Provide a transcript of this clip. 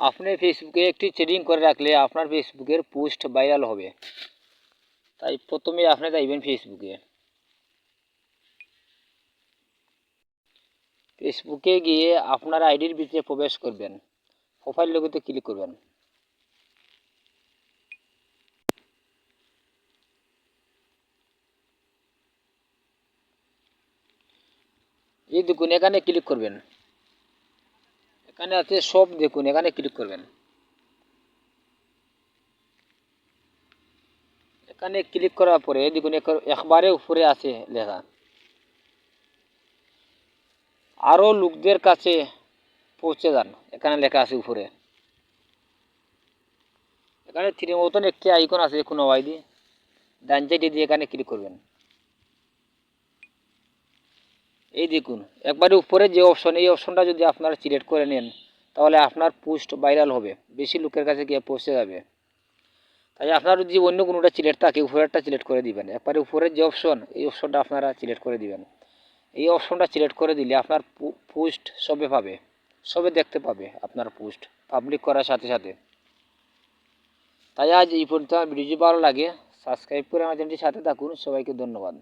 আপনি ফেসবুকে একটি ট্রেডিং করে রাখলে আপনার ফেসবুকের পোস্ট ভাইরাল হবে। তাই প্রথমে আপনি যাইবেন ফেসবুকে ফেসবুকে গিয়ে আপনার আইডির ভিতরে প্রবেশ করবেন। প্রোফাইল লোগোতে ক্লিক করবেন। এই দেখুন, এখানে ক্লিক করবেন। এখানে আছে সব দেখুন, এখানে ক্লিক করবেন। এখানে ক্লিক করার পরে, দেখুন এক- একবারে উপরে আছে লেখা। আরও লোকদের কাছে পৌঁছে যান, এখানে লেখা আছে উপরে। এখানে থ্রি মতন একটি আইকন আছে কোনো আইডি ডান সাইডে দিয়ে এখানে ক্লিক করবেন। এই দেখুন, একবারে উপরে যে অপশন এই অপশনটা যদি আপনারা সিলেক্ট করে নেন, তাহলে আপনার পোস্ট ভাইরাল হবে। বেশি লোকের কাছে গিয়ে পৌঁছে যাবে। তাই আপনার যদি অন্য কোনোটা সিলেক্ট থাকে, উপরেরটা সিলেক্ট করে দিবেন। একবারে উপরের যে অপশন এই অপশনটা আপনারা সিলেক্ট করে দিবেন। এই অপশনটা সিলেক্ট করে দিলে আপনার পোস্ট সবে পাবে। সবে দেখতে পাবে আপনার পোস্ট পাবলিক করার সাথে সাথে। তাই আজ এই পর্যন্ত আমার ভিডিওটি ভালো লাগে। সাবস্ক্রাইব করে আমার চ্যানেলটির সাথে থাকুন। সবাইকে ধন্যবাদ।